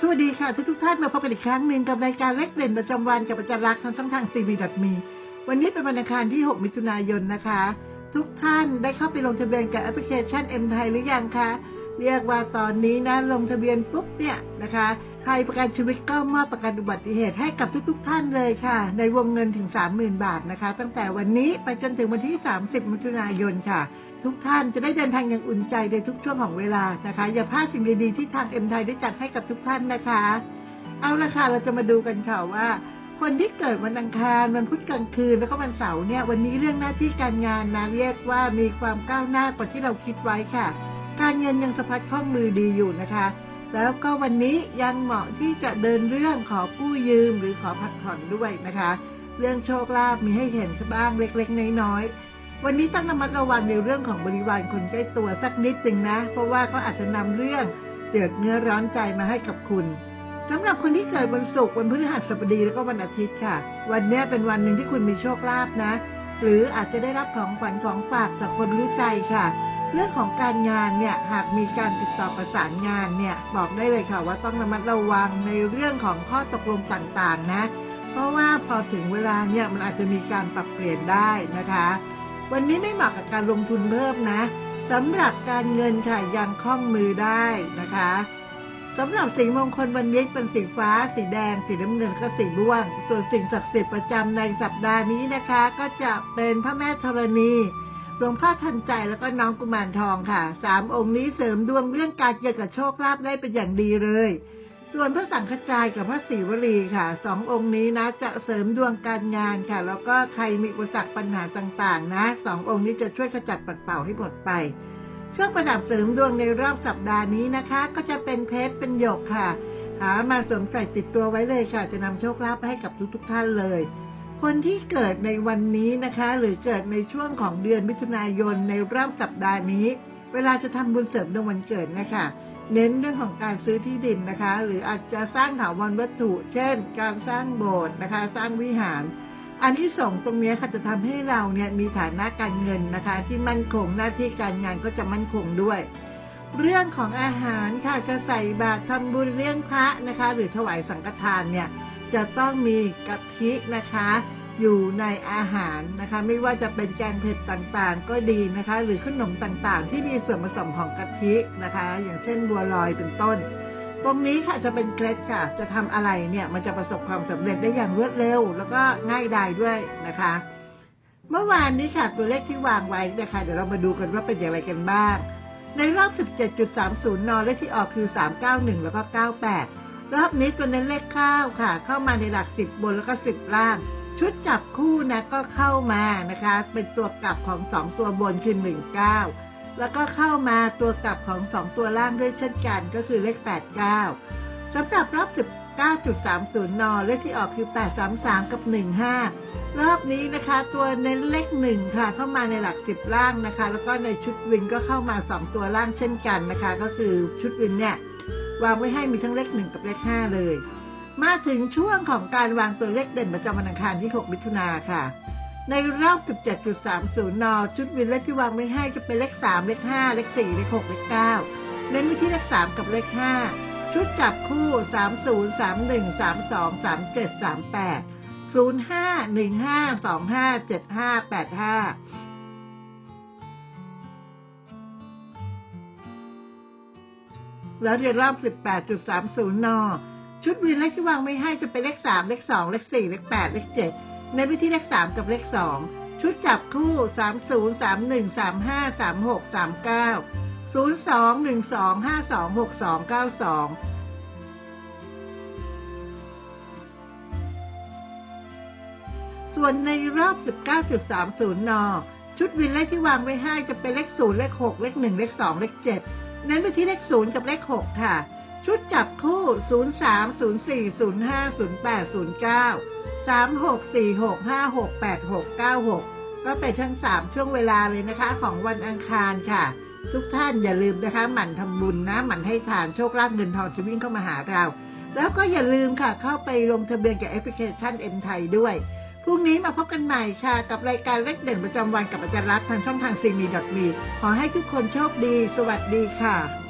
สวัสดีค่ะทุกทุกท่านมาพบกันอีกครั้งหนึ่งกับรายการเล็กเด่นประจำวันกับอาจารย์รักษณ์ทางช่องทางซีบีดัตมีวันนี้เป็นวันอังคารที่ 6 มิถุนายนนะคะ ทุกท่านได้เข้าไปลงทะเบียนกับแอปพลิเคชันเอ็มไทยหรือยังคะ เรียกว่าตอนนี้นะลงทะเบียนปุ๊บเนี่ยนะคะ ใครประกันชีวิตก็มอบประกันอุบัติเหตุให้กับทุกๆ ท่านเลยค่ะ ในวงเงินถึง 30,000 บาทนะคะ ตั้งแต่วันนี้ไปจนถึงวันที่ 30 มิถุนายนค่ะ ทุกท่านจะได้เดินทางอย่างอุ่นใจในทุกช่วงของเวลานะคะ อย่าพลาดสิ่งดีๆที่ทางเอ็มไทยได้จัดให้กับทุกท่านนะคะ เอาละค่ะเราจะมาดูกันค่ะว่า คนที่เกิดวันอังคารวันพุธกลางคืนแล้วก็วันเสาร์เนี่ยวันนี้เรื่องหน้าที่การงานนะเรียกว่ามีความก้าวหน้ากว่าที่เราคิดไว้ค่ะ การเงินยังสะพัดคล่องมือดีอยู่นะคะ แล้วก็วันนี้ยังเหมาะที่จะเดินเรื่องขอกู้ยืมหรือขอพักผ่อนด้วยนะคะ เรื่องโชคลาภมีให้เห็นบ้างเล็กๆน้อยๆวันนี้ต้องระมัดระวังในเรื่องของบริวารคนใกล้ตัวสักนิดหนึ่งนะ เพราะว่าเขาอาจจะนำเรื่องเดือดเนื้อร้อนใจมาให้กับคุณสำหรับคนที่เกิดวันศุกร์วันพฤหัสบดีแล้วก็วันอาทิตย์ค่ะ วันนี้เป็นวันหนึ่งที่คุณมีโชคลาภนะ หรืออาจจะได้รับของขวัญของฝากจากคนรู้ใจค่ะ เรื่องของการงานเนี่ยหากมีการติดต่อประสานงานเนี่ยบอกได้เลยค่ะว่าต้องระมัดระวังในเรื่องของข้อตกลงต่างๆนะ เพราะว่าพอถึงเวลาเนี่ยมันอาจจะมีการปรับเปลี่ยนได้นะคะ วันนี้ไม่เหมาะกับการลงทุนเพิ่มนะสำหรับการเงินค่ะยังคล่องมือได้นะคะสำหรับสีมงคลวันนี้เป็นสีฟ้า สีแดง สีน้ำเงินก็สีม่วง ส่วนสิ่งศักดิ์สิทธิ์ประจำในสัปดาห์นี้นะคะ ก็จะเป็นพระแม่ธรณี หลวงพ่อทันใจแล้วก็น้องกุมารทองค่ะ สามองค์นี้เสริมดวงเรื่องการเกี่ยวกับโชคลาภได้เป็นอย่างดีเลย ส่วนพระสังฆจายกับพระศรีวลีค่ะสององค์นี้นะ จะเสริมดวงการงานค่ะ แล้วก็ใครมีอุปสรรคปัญหาต่างๆ นะสององค์นี้จะช่วยขจัดปัดเป่าให้หมดไปเครื่องประดับเสริมดวงในรอบสัปดาห์นี้นะคะ ก็จะเป็นเพชรเป็นหยกค่ะหามาสวมใส่ติดตัวไว้เลยค่ะ จะนำโชคลาภไปให้กับทุกๆท่านเลย คนที่เกิดในวันนี้นะคะ หรือเกิดในช่วงของเดือนมิถุนายนในรอบสัปดาห์นี้ เวลาจะทำบุญเสริมดวงวันเกิดนะคะเน้นเรื่องของการซื้อที่ดินนะคะ หรืออาจจะสร้างถาวรวัตถุ เช่น การสร้างโบสถ์นะคะ สร้างวิหาร อันที่สองตรงนี้ค่ะจะทำให้เราเนี่ยมีฐานะการเงินนะคะ ที่มั่นคงหน้าที่การงานก็จะมั่นคงด้วย เรื่องของอาหารค่ะจะใส่บาตรทำบุญเลี้ยงพระนะคะ หรือถวายสังฆทานเนี่ย จะต้องมีกะทินะคะอยู่ในอาหารนะคะ ไม่ว่าจะเป็นแกงเผ็ดต่างๆ ก็ดีนะคะ หรือขนมต่างๆ ที่มีส่วนผสมของกะทินะคะ อย่างเช่นบัวลอยเป็นต้น ตรงนี้ค่ะจะเป็นเคล็ดค่ะ จะทำอะไรเนี่ยมันจะประสบความสำเร็จได้อย่างรวดเร็ว แล้วก็ง่ายดายด้วยนะคะ เมื่อวานนี้ค่ะตัวเลขที่วางไว้นะคะเดี๋ยวเรามาดูกันว่าเป็นอย่างไรกันบ้างในรอบ 17.30 น เลขที่ออกคือ 391 แล้วก็ 98 รอบนี้ตัวเน้นเลขเข้าค่ะ เข้ามาในหลัก10บบนแล้วก็10ล่าง ชุดจับคู่นะก็เข้ามานะคะ เป็นตัวกลับของ2ตัวบนคือ19แล้วก็เข้ามาตัวกลับของ2ตัวล่างด้วยเช่นกันก็คือเลข89สำหรับรอบ19.30 น เลขที่ออกคือ 833 กับ 15 รอบนี้นะคะ ตัวเน้นเลขหนึ่งค่ะ เข้ามาในหลักสิบล่างนะคะ แล้วก็ในชุดวินก็เข้ามาสองตัวล่างเช่นกันนะคะ ก็คือชุดวินเนี่ย วางไว้ให้มีทั้งเลขหนึ่งกับเลขห้าเลย มาถึงช่วงของการวางตัวเลขเด่นประจำวันอังคารที่ 6 มิถุนาค่ะ ในรอบ 17.30 น ชุดวินเลขที่วางไว้ให้จะเป็นเลข 3 เลข 5 เลข 4 เลข 6 เลข 9 เน้นไปที่เลข 3 กับเลข 5 ชุดจับคู่ 30 31 32 37 38 0 5 1 5 2 แล้วในรอบ 18.30 น ชุดวินเลขที่วางไม่ให้จะเป็นเลข 3 เลข 2 เลข 4 เลข 8 เลข 7 ในวิธีเลข 3 กับเลข 2 ชุดจับคู่ 30 31 35 36 39 02 12 52 62 92ส่วนในรอบ 19.30 น ชุดวินเลขที่วางไว้ให้จะเป็นเลข 0 เลข 6 เลข 1 เลข 2 เลข 7 เน้นไปที่เลข0กับเลข6ค่ะ ชุดจับคู่ 03 04 05 08 09 36 46 56 86 96 ก็เป็นทั้ง 3 ช่วงเวลาเลยนะคะ ของวันอังคารค่ะ ทุกท่านอย่าลืมนะคะ หมั่นทำบุญนะ หมั่นให้ทานโชคลาภเงินทองจะวิ่งเข้ามาหาเรา แล้วก็อย่าลืมค่ะเข้าไปลงทะเบียนกับแอปพลิเคชันเอ็มไทยด้วย พรุ่งนี้มาพบกันใหม่ค่ะ กับรายการเลขเด่นประจำวันกับอาจารย์รักทางช่องทางซีมีดอทมีขอให้ทุกคนโชคดี สวัสดีค่ะ